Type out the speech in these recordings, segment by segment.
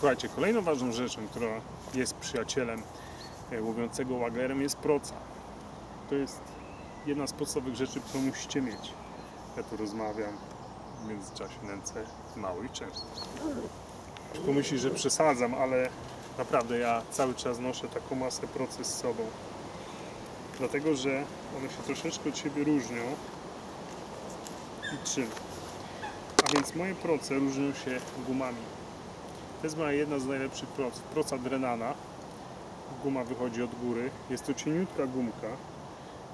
Słuchajcie, kolejną ważną rzeczą, która jest przyjacielem e, łowiącego waglerem jest proca. To jest jedna z podstawowych rzeczy, którą musicie mieć. Ja tu rozmawiam, w międzyczasie nęcę mały i często. Ktoś pomyśli, że przesadzam, ale naprawdę ja cały czas noszę taką masę procy z sobą. Dlatego, że one się troszeczkę od siebie różnią i czym. A więc moje proce różnią się gumami. To jest moja jedna z najlepszych proc. Proca Drenana. Guma wychodzi od góry. Jest to cieniutka gumka.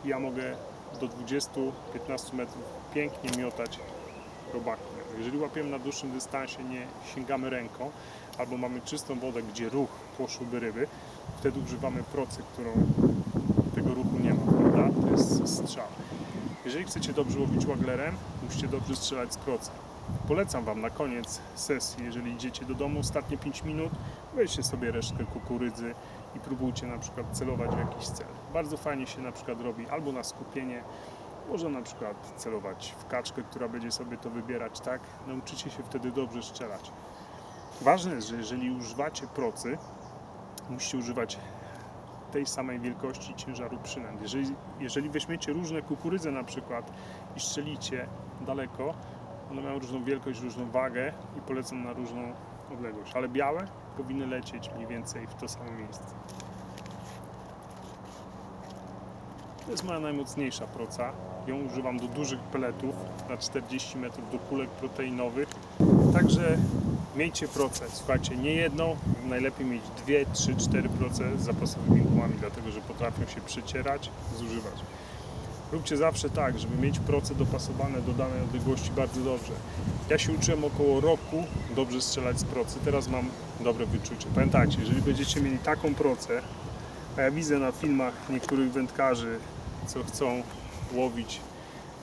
Ja mogę do 20-15 metrów pięknie miotać robakiem. Jeżeli łapiemy na dłuższym dystansie, nie sięgamy ręką, albo mamy czystą wodę, gdzie ruch poszłyby ryby, wtedy używamy procy, którą tego ruchu nie ma, prawda? To jest strzał. Jeżeli chcecie dobrze łowić waglerem, musicie dobrze strzelać z procy. Polecam Wam na koniec sesji, jeżeli idziecie do domu, ostatnie 5 minut, weźcie sobie resztkę kukurydzy i próbujcie na przykład celować w jakiś cel. Bardzo fajnie się na przykład robi albo na skupienie, można na przykład celować w kaczkę, która będzie sobie to wybierać, tak? Nauczycie się wtedy dobrze strzelać. Ważne jest, że jeżeli używacie procy, musicie używać tej samej wielkości ciężaru przynęt. Jeżeli, jeżeli weźmiecie różne kukurydze na przykład i strzelicie daleko, one mają różną wielkość, różną wagę i polecam na różną odległość. Ale białe powinny lecieć mniej więcej w to samo miejsce. To jest moja najmocniejsza proca. Ją używam do dużych peletów na 40 metrów, do kulek proteinowych. Także miejcie proce. Słuchajcie, nie jedną, najlepiej mieć dwie, trzy, cztery proce z zapasowymi gumami, dlatego że potrafią się przecierać, zużywać. Róbcie zawsze tak, żeby mieć proce dopasowane do danej odległości bardzo dobrze. Ja się uczyłem około roku dobrze strzelać z procy, teraz mam dobre wyczucie. Pamiętajcie, jeżeli będziecie mieli taką procę, a ja widzę na filmach niektórych wędkarzy, co chcą łowić,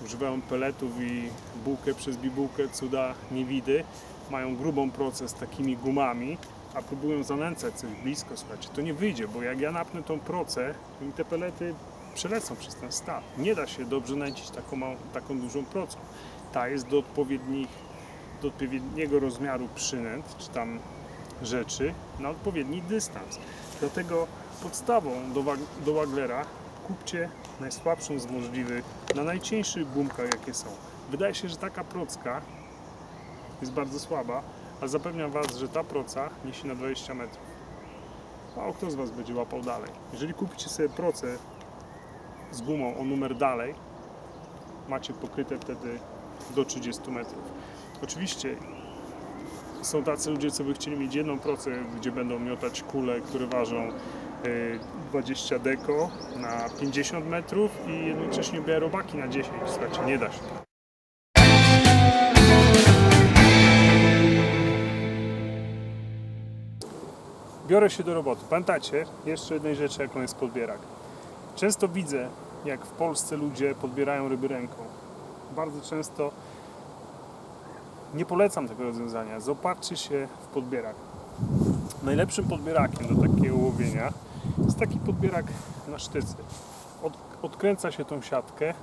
używają peletów i bułkę przez bibułkę cuda niewidy, mają grubą procę z takimi gumami, a próbują zanęcać coś blisko, słuchajcie, to nie wyjdzie, bo jak ja napnę tą procę, to mi te pelety przelecą przez ten staw. Nie da się dobrze nęcić taką, taką dużą procą. Ta jest do, odpowiednich, do odpowiedniego rozmiaru przynęt, czy tam rzeczy, na odpowiedni dystans. Dlatego podstawą do, do waglera kupcie najsłabszą z możliwych, na najcieńszych gumkach jakie są. Wydaje się, że taka procka jest bardzo słaba, ale zapewniam Was, że ta proca niesie na 20 metrów. Mało kto z Was będzie łapał dalej. Jeżeli kupicie sobie procę z gumą o numer dalej, macie pokryte wtedy do 30 metrów. Oczywiście są tacy ludzie, co by chcieli mieć jedną procę, gdzie będą miotać kule, które ważą y, 20 deko na 50 metrów i jednocześnie biorę robaki na 10. Słuchajcie, nie da się. Biorę się do roboty. Pamiętacie jeszcze jednej rzeczy, jaką jest podbierak. Często widzę, jak w Polsce ludzie podbierają ryby ręką. Bardzo często nie polecam tego rozwiązania. Zobaczcie się w podbierak. Najlepszym podbierakiem do takiego łowienia jest taki podbierak na sztycy. Od, odkręca się tą siatkę,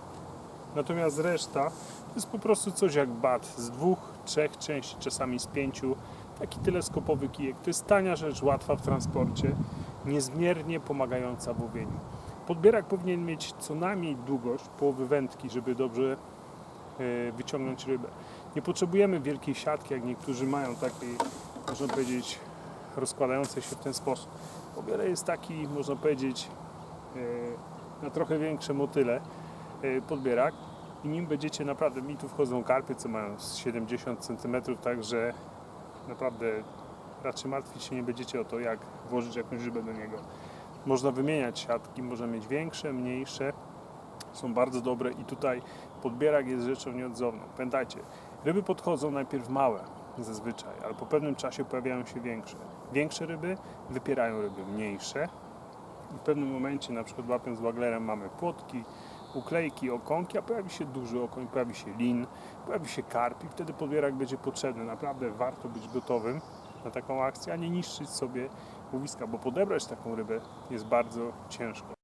natomiast reszta to jest po prostu coś jak bat z dwóch, trzech części, czasami z pięciu. Taki teleskopowy kijek. To jest tania rzecz, łatwa w transporcie, niezmiernie pomagająca w łowieniu. Podbierak powinien mieć co najmniej długość połowy wędki, żeby dobrze e, wyciągnąć rybę. Nie potrzebujemy wielkiej siatki, jak niektórzy mają takiej, można powiedzieć, rozkładającej się w ten sposób. O wiele jest taki, można powiedzieć, e, na trochę większe motyle e, podbierak i nim będziecie naprawdę, mi tu wchodzą karpie, co mają z 70 cm, także naprawdę raczej martwić się nie będziecie o to, jak włożyć jakąś rybę do niego. Można wymieniać siatki, można mieć większe, mniejsze, są bardzo dobre i tutaj podbierak jest rzeczą nieodzowną. Pamiętajcie, ryby podchodzą najpierw małe zazwyczaj, ale po pewnym czasie pojawiają się większe. Większe ryby wypierają ryby mniejsze i w pewnym momencie, na przykład łapiąc waglerem, mamy płotki, uklejki, okonki, a pojawi się duży okoń, pojawi się lin, pojawi się karp i wtedy podbierak będzie potrzebny. Naprawdę warto być gotowym na taką akcję, a nie niszczyć sobie bo podebrać taką rybę jest bardzo ciężko.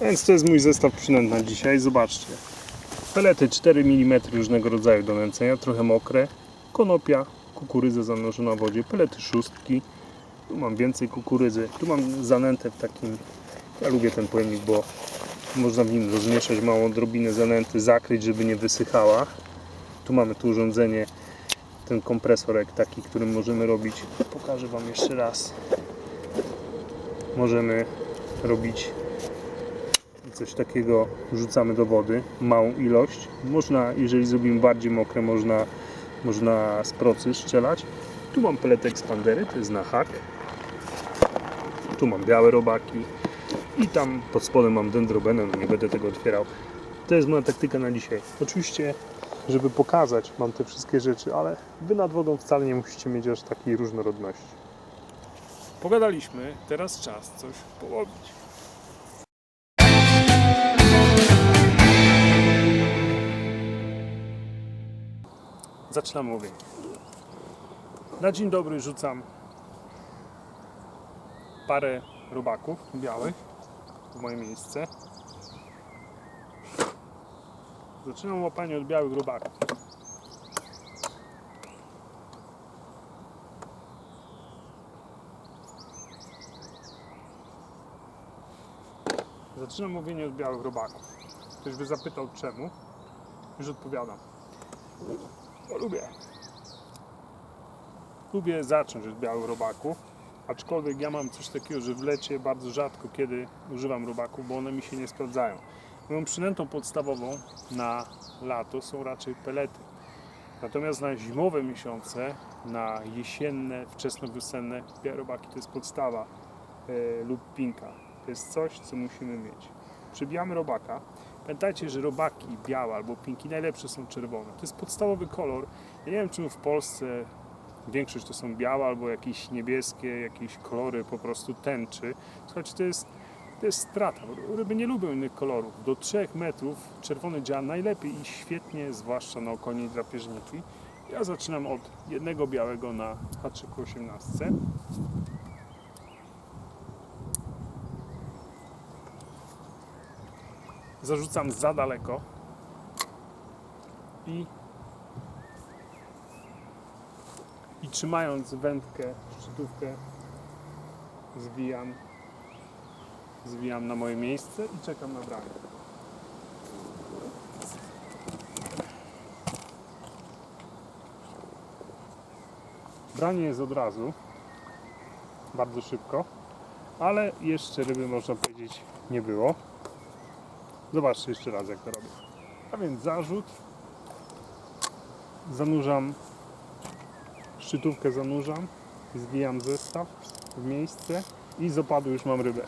Więc to jest mój zestaw przynęt na dzisiaj. Zobaczcie. Pelety 4 mm różnego rodzaju do nęcenia, trochę mokre. Konopia, kukurydza zanurzona w wodzie, pelety szóstki. Tu mam więcej kukurydzy. Tu mam zanętę w takim... Ja lubię ten pojemnik, bo można w nim rozmieszać małą drobinę zanęty, zakryć, żeby nie wysychała. Tu mamy tu urządzenie, ten kompresorek taki, którym możemy robić. Pokażę Wam jeszcze raz. Możemy robić coś takiego, wrzucamy do wody, małą ilość. Można, jeżeli zrobimy bardziej mokre, można, można z procy strzelać. Tu mam pelety ekspandery, to jest na hak. Tu mam białe robaki. I tam pod spodem mam dendrobenę, no nie będę tego otwierał. To jest moja taktyka na dzisiaj. Oczywiście, żeby pokazać, mam te wszystkie rzeczy, ale Wy nad wodą wcale nie musicie mieć aż takiej różnorodności. Pogadaliśmy, teraz czas coś połowić. Zaczynam łowienie. Na dzień dobry rzucam parę robaków białych w moje miejsce. Zaczynam łapanie od białych robaków. Zaczynam łowienie od białych robaków. Ktoś by zapytał czemu? Już odpowiadam. Bo lubię. Lubię zacząć od białych robaków, aczkolwiek ja mam coś takiego, że w lecie bardzo rzadko kiedy używam robaków, bo one mi się nie sprawdzają. Moją przynętą podstawową na lato są raczej pelety. Natomiast na zimowe miesiące, na jesienne, wczesnowiosenne, robaki to jest podstawa e, lub pinka. To jest coś, co musimy mieć. Przybijamy robaka. Pamiętajcie, że robaki białe albo pinki najlepsze są czerwone. To jest podstawowy kolor. Ja nie wiem, czemu w Polsce większość to są białe albo jakieś niebieskie, jakieś kolory po prostu tęczy. Słuchajcie, to jest, to jest strata. Ryby nie lubią innych kolorów. Do 3 metrów czerwony działa najlepiej i świetnie, zwłaszcza na okonie i drapieżniki. Ja zaczynam od jednego białego na haczyku 18. Zarzucam za daleko i i trzymając wędkę, szczytówkę zwijam zwijam na moje miejsce i czekam na branie. Branie jest od razu, bardzo szybko, ale jeszcze ryby można powiedzieć nie było. Zobaczcie jeszcze raz jak to robię. A więc zarzut, zanurzam szczytówkę zanurzam, zwijam zestaw w miejsce i z opadu już mam rybę.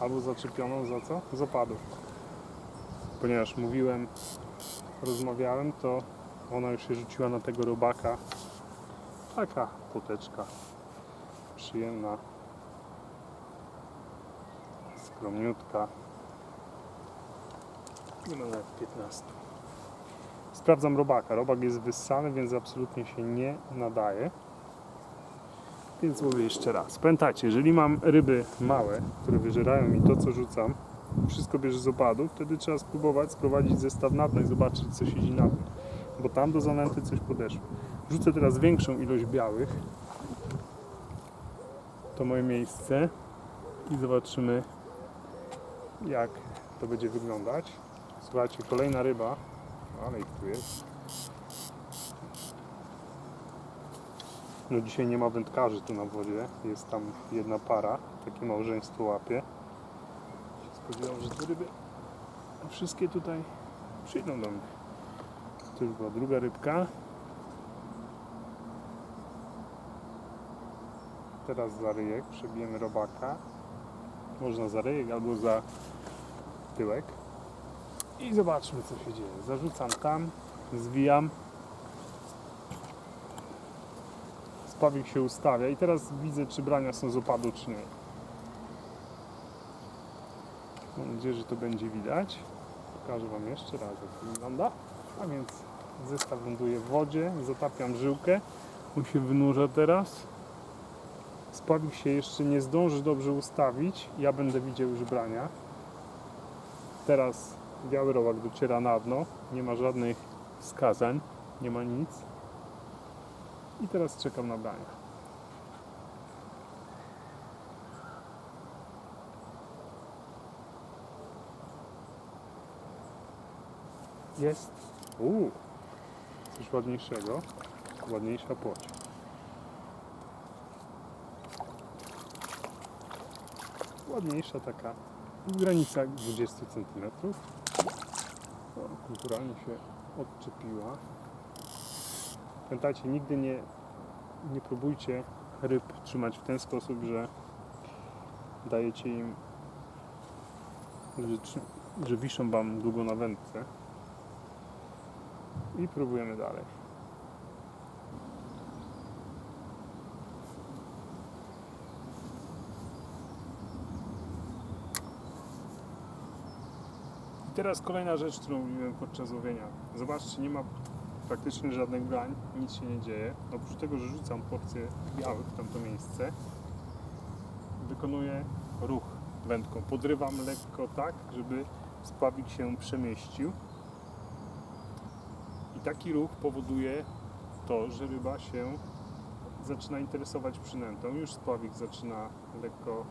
Albo zaczepioną za co? Z opadu. Ponieważ mówiłem, rozmawiałem, to ona już się rzuciła na tego robaka. Taka poteczka przyjemna, skromniutka. Nie ma nawet 15. Sprawdzam robaka. Robak jest wyssany, więc absolutnie się nie nadaje. Więc mówię jeszcze raz. Pamiętajcie, jeżeli mam ryby małe, które wyżerają mi to, co rzucam, wszystko bierze z opadu, wtedy trzeba spróbować sprowadzić zestaw na dno i zobaczyć, co siedzi na dnie. Bo tam do zanęty coś podeszło. Rzucę teraz większą ilość białych. To moje miejsce. I zobaczymy, jak to będzie wyglądać. Słuchajcie, kolejna ryba. Ale ich tu jest. No dzisiaj nie ma wędkarzy tu na wodzie. Jest tam jedna para. Takie małżeństwo łapie. Spodziewam, że te ryby wszystkie tutaj przyjdą do mnie. To już była druga rybka. Teraz za ryjek przebijemy robaka. Można za ryjek albo za tyłek. I zobaczmy co się dzieje. Zarzucam tam, zwijam. Spawik się ustawia i teraz widzę czy brania są z opadu czy nie. Mam nadzieję, że to będzie widać. Pokażę Wam jeszcze raz jak to wygląda. A więc zestaw ląduje w wodzie, zatapiam żyłkę. On się wynurza teraz. Spawik się jeszcze nie zdąży dobrze ustawić. Ja będę widział już brania. Teraz Biały robak dociera na dno, nie ma żadnych wskazań, nie ma nic. I teraz czekam na brania. Jest. Uuu, coś ładniejszego. Ładniejsza płoć. Ładniejsza taka w granicach 20 cm. O, kulturalnie się odczepiła. Pamiętajcie, nigdy nie, nie próbujcie ryb trzymać w ten sposób, że dajecie im, że, że wiszą Wam długo na wędce. I próbujemy dalej. Teraz kolejna rzecz, którą mówiłem podczas łowienia. Zobaczcie, nie ma praktycznie żadnych brań, nic się nie dzieje. Oprócz tego, że rzucam porcję białych w tamto miejsce, wykonuję ruch wędką. Podrywam lekko tak, żeby spławik się przemieścił. I taki ruch powoduje to, że ryba się zaczyna interesować przynętą. Już spławik zaczyna lekko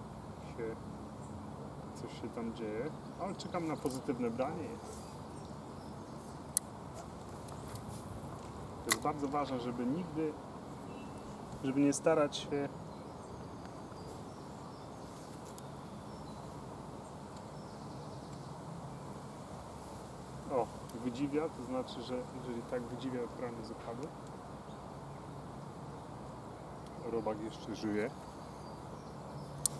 się coś się tam dzieje, ale czekam na pozytywne branie. Jest bardzo ważne, żeby nigdy, żeby nie starać się o, wydziwia, to znaczy, że jeżeli tak wydziwia, to branie zapadły. Robak jeszcze żyje.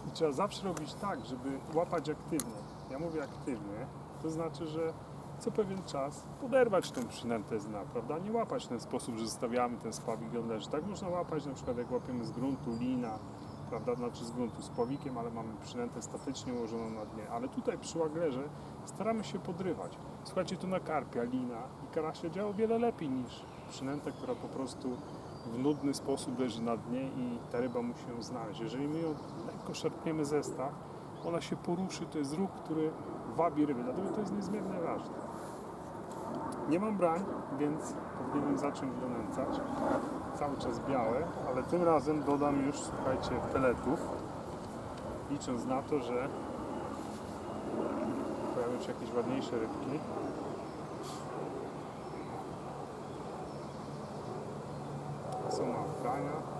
I trzeba zawsze robić tak, żeby łapać aktywnie. Ja mówię aktywnie, to znaczy, że co pewien czas poderwać tą przynętę z dna, prawda? Nie łapać w ten sposób, że zostawiamy ten spławik i on leży. Tak można łapać na przykład jak łapiemy z gruntu lina, prawda? Znaczy z gruntu z pławikiem, ale mamy przynętę statycznie ułożoną na dnie. Ale tutaj przy łaglerze staramy się podrywać. Słuchajcie, tu na karpia, lina i karasia działa o wiele lepiej niż przynęta, która po prostu w nudny sposób leży na dnie i ta ryba musi ją znaleźć. Jeżeli my ją lekko szarpniemy zestaw, ona się poruszy, to jest ruch, który wabi ryby, dlatego to jest niezmiernie ważne. Nie mam brań, więc powinienem zacząć donęcać. Cały czas białe, ale tym razem dodam już, słuchajcie, peletów, licząc na to, że pojawią się jakieś ładniejsze rybki. Są Afgania.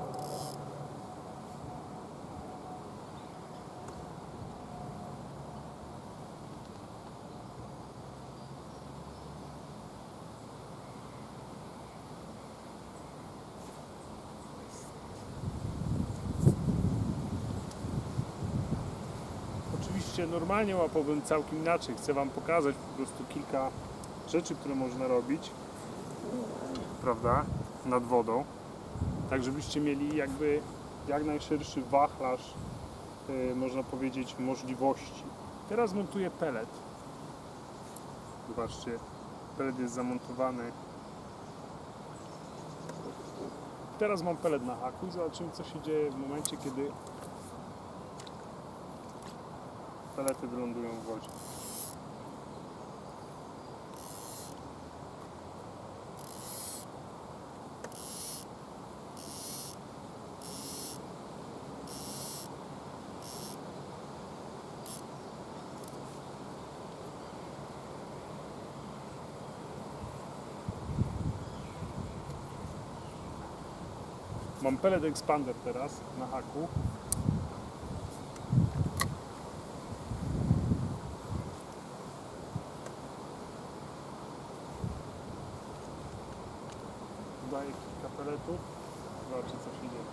Oczywiście normalnie łapałbym całkiem inaczej. Chcę Wam pokazać po prostu kilka rzeczy, które można robić, prawda, nad wodą, tak żebyście mieli jakby jak najszerszy wachlarz, yy, można powiedzieć, możliwości. Teraz montuję pelet. Zobaczcie, pelet jest zamontowany. Teraz mam pelet na haku i zobaczymy co się dzieje w momencie, kiedy pelety wylądują w wodzie. Mam pellet expander teraz na haku. Dodaję kilka peletów. Zobaczcie co się dzieje.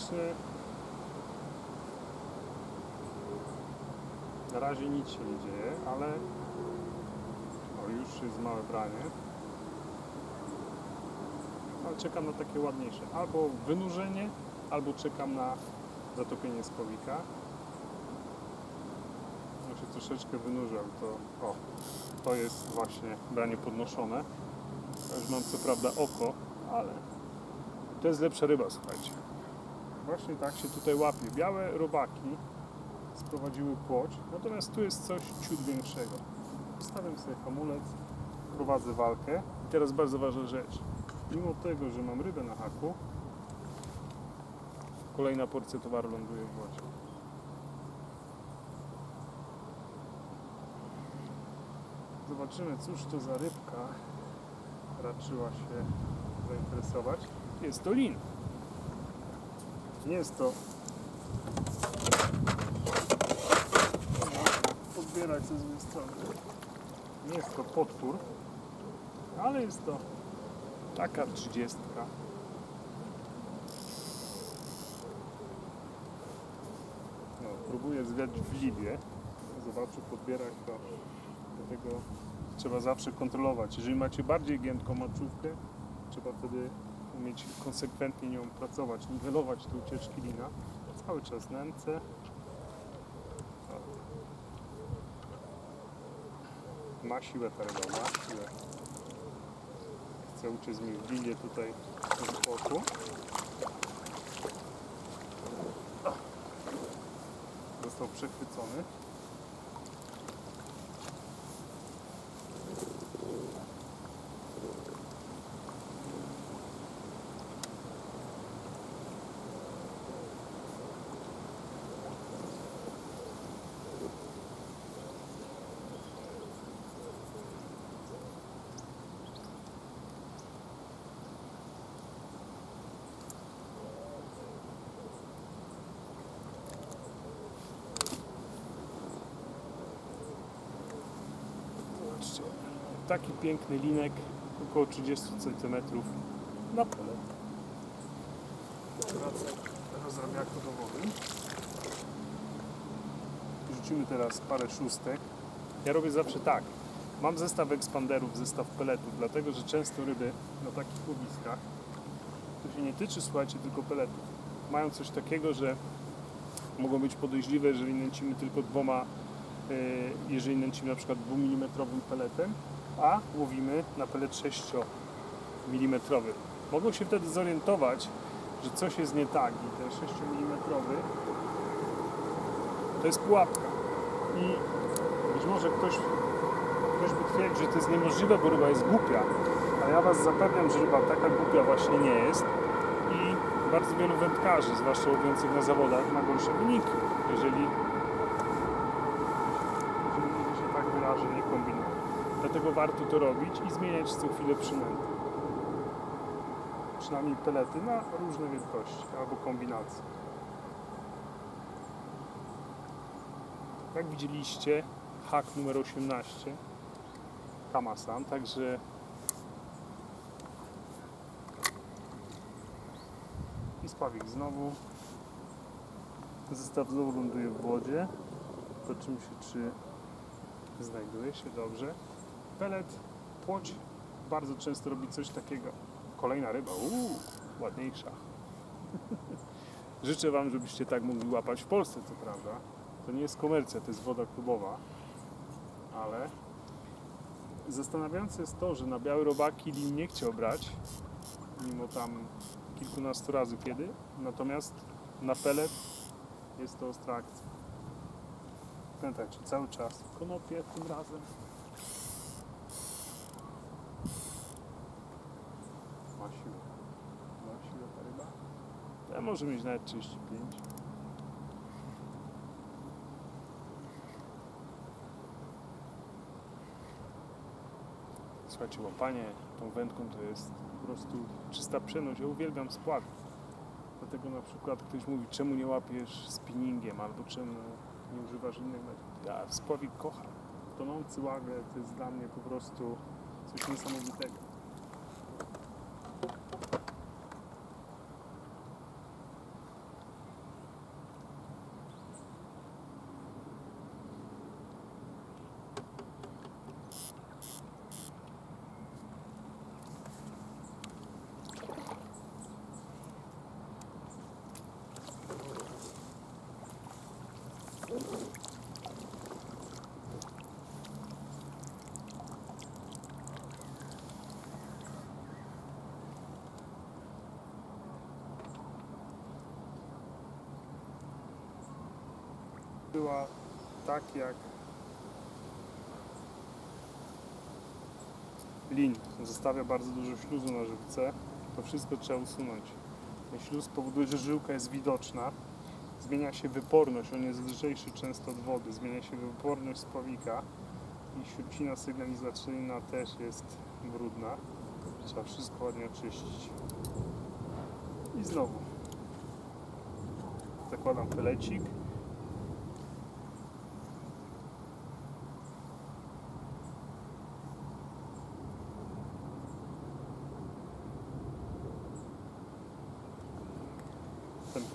To praktycznie na razie nic się nie dzieje, ale o, już jest małe branie. Ale czekam na takie ładniejsze. Albo wynurzenie, albo czekam na zatopienie spowika. On się troszeczkę wynurzał, to o, to jest właśnie branie podnoszone. Ja już mam co prawda oko, ale to jest lepsza ryba, słuchajcie. Właśnie tak się tutaj łapie. Białe robaki sprowadziły płoć. Natomiast tu jest coś ciut większego. Stawiam sobie hamulec, prowadzę walkę. I teraz bardzo ważna rzecz. Mimo tego, że mam rybę na haku, kolejna porcja towaru ląduje w wodzie. Zobaczymy, cóż to za rybka raczyła się zainteresować. Jest to lin. Nie jest to podbierać ze złej strony. Nie jest to potwór, ale jest to taka trzydziestka. No, próbuję zwiać w libie. Zobaczę, podbiera to. Dlatego trzeba zawsze kontrolować. Jeżeli macie bardziej giętką maczówkę, trzeba wtedy umieć konsekwentnie nią pracować, niwelować te ucieczki lina. Cały czas nęcę. Ma siłę ta ryba, ma siłę. Chce uciec mi w linie tutaj z boku. Został przechwycony. Taki piękny linek, około 30 cm na pole. Wracam rozrabiaku do wody. Rzucimy teraz parę szóstek. Ja robię zawsze tak. Mam zestaw ekspanderów, zestaw peletów, dlatego że często ryby na takich łowiskach to się nie tyczy, słuchajcie, tylko peletów. Mają coś takiego, że mogą być podejrzliwe, jeżeli nęcimy tylko dwoma e, jeżeli nęcimy na przykład 2 mm peletem, a łowimy na pelet 6 mm. Mogą się wtedy zorientować, że coś jest nie tak i ten 6 mm to jest pułapka. I być może ktoś, ktoś by twierdził, że to jest niemożliwe, bo ryba jest głupia, ale ja Was zapewniam, że ryba taka głupia właśnie nie jest i bardzo wielu wędkarzy, zwłaszcza łowiących na zawodach, ma gorsze wyniki, jeżeli się tak wyrażę, nie kombinuję. Dlatego warto to robić i zmieniać co chwilę przynęty. Przynajmniej pelety na różne wielkości albo kombinacje. Jak widzieliście, hak numer 18 Kamasan, także i spawik znowu. Zestaw znowu ląduje w wodzie. Zobaczymy się, czy znajduje się dobrze. Pelet, płoć bardzo często robi coś takiego. Kolejna ryba, uuu, ładniejsza. Życzę Wam, żebyście tak mogli łapać w Polsce, co prawda. To nie jest komercja, to jest woda klubowa, ale zastanawiające jest to, że na białe robaki lin nie chciał brać, mimo tam kilkunastu razy kiedy, natomiast na pelet jest to ostra akcja. Pamiętajcie, cały czas konopie tym razem. Ma siłę. Ma siłę ta ryba. Ja może mieć nawet 35. Słuchajcie, łapanie tą wędką to jest po prostu czysta przyjemność. Ja uwielbiam spławik. Dlatego na przykład ktoś mówi, czemu nie łapiesz spinningiem, albo czemu nie używasz innych metod. Ja spławik kocham. Tonący łagę to jest dla mnie po prostu coś niesamowitego. Tak jak lin. Zostawia bardzo dużo śluzu na żywce. To wszystko trzeba usunąć. Ten śluz powoduje, że żyłka jest widoczna. Zmienia się wyporność, on jest lżejszy często od wody. Zmienia się wyporność spławika i śrucina sygnalizacyjna też jest brudna. Trzeba wszystko ładnie oczyścić. I znowu zakładam pelecik.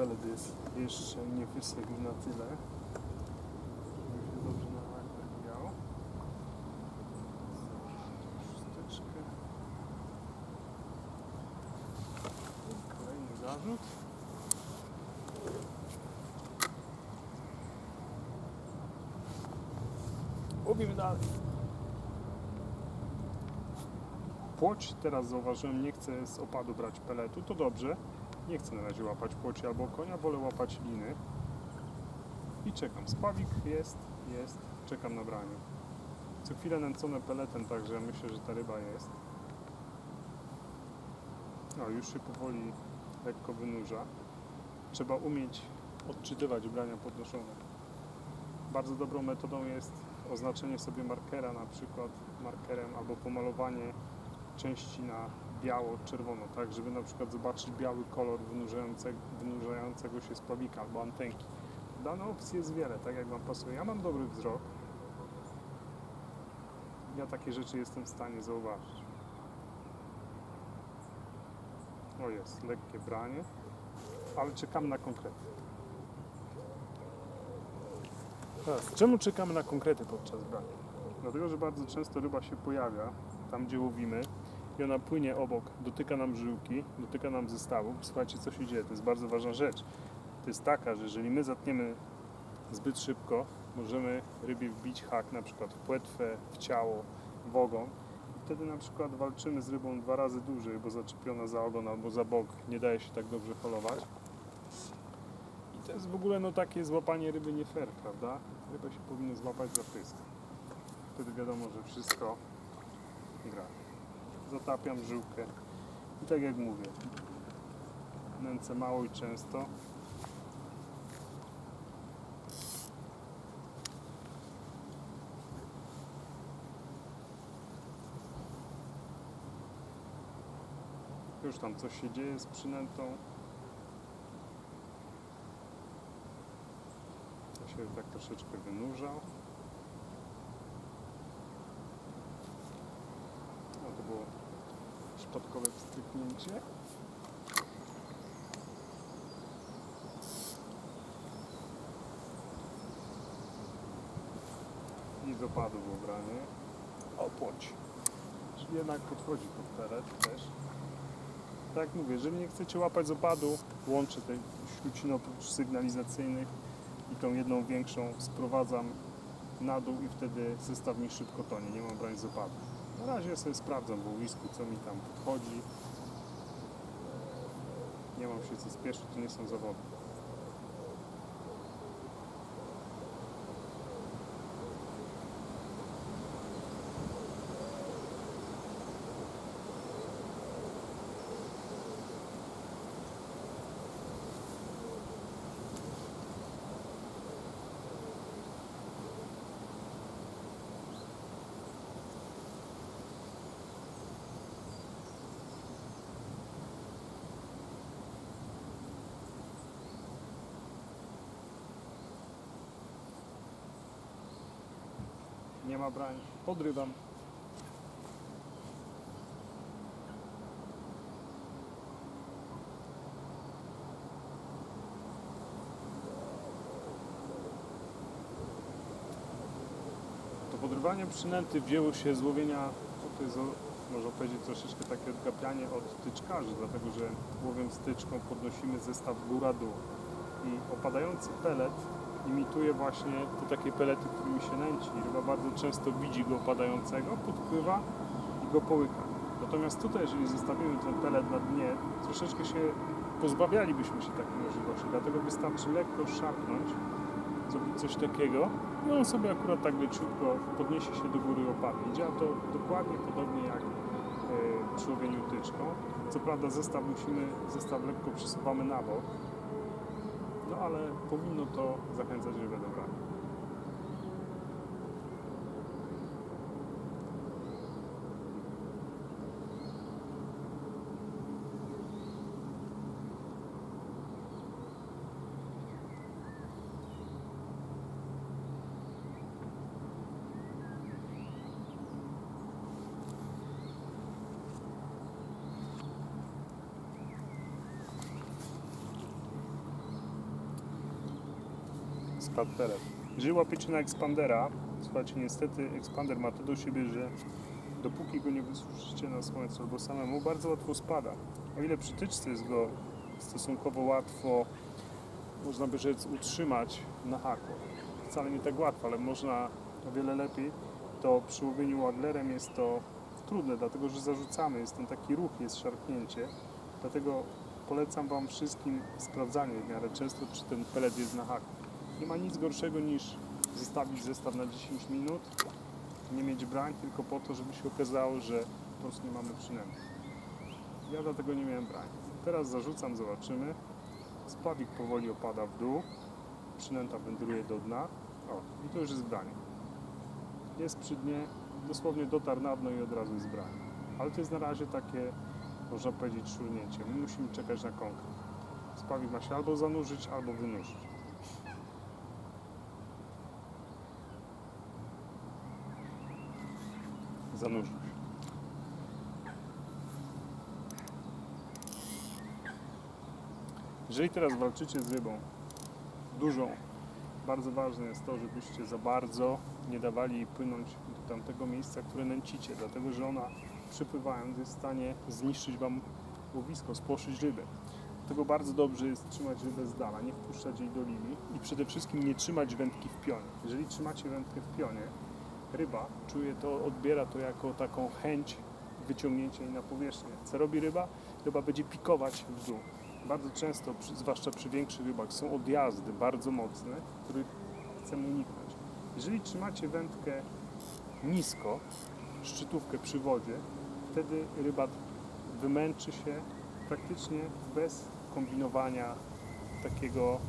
Pelet jest jeszcze nie wysygł na tyle, żeby się dobrze nawijał. Szósteczkę. Kolejny zarzut. Łowimy dalej. Płoć teraz zauważyłem, nie chcę z opadu brać peletu, to dobrze. Nie chcę na razie łapać płoci albo konia, wolę łapać liny. I czekam. Spawik jest, jest, czekam na branie. Co chwilę nęcone peletem, także myślę, że ta ryba jest. No, już się powoli lekko wynurza. Trzeba umieć odczytywać brania podnoszone. Bardzo dobrą metodą jest oznaczenie sobie markera, na przykład markerem albo pomalowanie części na biało-czerwono, tak, żeby na przykład zobaczyć biały kolor wynurzającego, wynurzającego się spławika albo antenki. Dane opcji jest wiele, tak jak Wam pasuje. Ja mam dobry wzrok. Ja takie rzeczy jestem w stanie zauważyć. O jest, lekkie branie, ale czekamy na konkrety. Teraz, czemu czekamy na konkrety podczas brania? Dlatego, że bardzo często ryba się pojawia tam, gdzie łowimy i ona płynie obok, dotyka nam żyłki, dotyka nam zestawu. Słuchajcie, co się dzieje, to jest bardzo ważna rzecz. To jest taka, że jeżeli my zatniemy zbyt szybko, możemy rybie wbić hak na przykład w płetwę, w ciało, w ogon. I wtedy na przykład walczymy z rybą dwa razy dłużej, bo zaczepiona za ogon albo za bok nie daje się tak dobrze holować. I to jest w ogóle no takie złapanie ryby nie fair, prawda? Ryba się powinno złapać za pysk. Wtedy wiadomo, że wszystko gra. Zatapiam żyłkę. I tak jak mówię, nęcę mało i często. Już tam coś się dzieje z przynętą. Ja się tak troszeczkę wynurzał. No to było przypadkowe wstrzyknięcie. I z opadu było branie. O, płoć. Czyli jednak podchodzi pod teret też. Tak jak mówię, jeżeli nie chcecie łapać z opadu, łączę te śruciny oprócz sygnalizacyjnych i tą jedną większą sprowadzam na dół i wtedy zestaw mi szybko tonie, nie mam brać z opadu. Na razie sobie sprawdzam w łowisku, co mi tam podchodzi. Nie mam się co spieszyć, to nie są zawody. Nie ma brań. Podrywam. To podrywanie przynęty wzięło się z łowienia, to jest, można powiedzieć, troszeczkę takie odgapianie od tyczkarzy, dlatego że łowiąc tyczką podnosimy zestaw góra-dół i opadający pelet imituje właśnie te takie pelety, którymi się nęci. Ryba bardzo często widzi go opadającego, podpływa i go połyka. Natomiast tutaj, jeżeli zostawimy ten pelet na dnie, troszeczkę się pozbawialibyśmy się takiej możliwości. Dlatego wystarczy lekko szarpnąć zrobić coś takiego. I on sobie akurat tak leciutko podniesie się do góry opadnie. Działa to dokładnie podobnie jak e, przy łowieniu tyczką. Co prawda zestaw musimy, zestaw lekko przesuwamy na bok, no ale powinno to zachęcać rybę do. Ekspanderem. Jeżeli łapiecie na ekspandera, słuchajcie, niestety ekspander ma to do siebie, że dopóki go nie wysuszycie na słońcu albo samemu, bardzo łatwo spada. O ile przy tyczce jest go stosunkowo łatwo, można by rzec, utrzymać na haku. Wcale nie tak łatwo, ale można o wiele lepiej, to przy łowieniu waglerem jest to trudne, dlatego że zarzucamy, jest ten taki ruch, jest szarpnięcie. Dlatego polecam Wam wszystkim sprawdzanie w miarę często, czy ten pelet jest na haku. Nie ma nic gorszego niż zostawić zestaw na 10 minut, nie mieć brań tylko po to, żeby się okazało, że po prostu nie mamy przynęty. Ja dlatego nie miałem brań. Teraz zarzucam, zobaczymy. Spławik powoli opada w dół, przynęta wędruje do dna. O, i to już jest branie. Jest przy dnie, dosłownie dotarł na dno i od razu jest branie. Ale to jest na razie takie, można powiedzieć, szurnięcie. My musimy czekać na konkret. Spławik ma się albo zanurzyć, albo wynurzyć. Zanurzył się. Jeżeli teraz walczycie z rybą dużą, bardzo ważne jest to, żebyście za bardzo nie dawali jej płynąć do tamtego miejsca, które nęcicie, dlatego że ona przypływając jest w stanie zniszczyć Wam łowisko, spłoszyć rybę. Dlatego bardzo dobrze jest trzymać rybę z dala, nie wpuszczać jej do linii i przede wszystkim nie trzymać wędki w pionie. Jeżeli trzymacie wędkę w pionie, ryba czuje to, odbiera to jako taką chęć wyciągnięcia jej na powierzchnię. Co robi ryba? Ryba będzie pikować w dół. Bardzo często, zwłaszcza przy większych rybach, są odjazdy bardzo mocne, których chcemy uniknąć. Jeżeli trzymacie wędkę nisko, szczytówkę przy wodzie, wtedy ryba wymęczy się praktycznie bez kombinowania takiego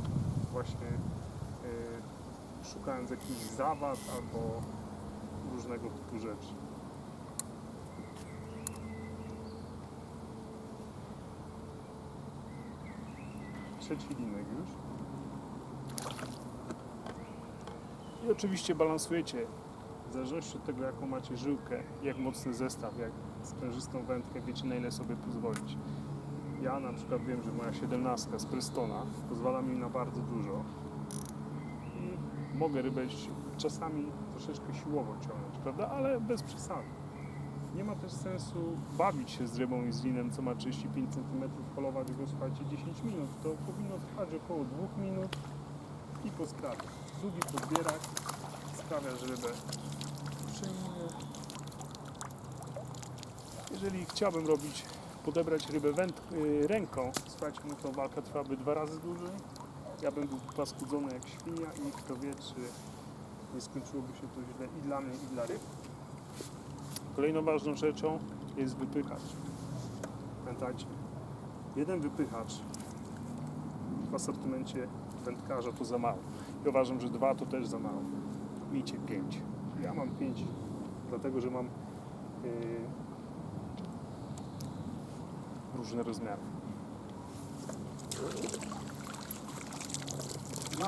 właśnie yy, szukając jakichś zawad albo różnego typu rzeczy. Trzeci linek już. I oczywiście balansujecie w zależności od tego jaką macie żyłkę, jak mocny zestaw, jak sprężystą wędkę, wiecie na ile sobie pozwolić. Ja na przykład wiem, że moja 17 z Prestona pozwala mi na bardzo dużo i mogę rybę czasami troszeczkę siłowo ciągnąć, prawda? Ale bez przesady. Nie ma też sensu bawić się z rybą i z linem, co ma 35 cm, polować go, słuchajcie, 10 minut. To powinno trwać około 2 minut i poskrabiać. Długi podbierak sprawia, że rybę przyjmuje. Jeżeli chciałbym robić, podebrać rybę węd- y, ręką, słuchajcie, no to walka trwałaby dwa razy dłużej. Ja bym był paskudzony jak świnia i kto wie, czy nie skończyłoby się to źle i dla mnie, i dla ryb. Kolejną ważną rzeczą jest wypychacz. Pamiętajcie, jeden wypychacz w asortymencie wędkarza to za mało. I uważam, że dwa to też za mało. Miejcie pięć. Ja mam pięć, dlatego że mam yy, różne rozmiary. No,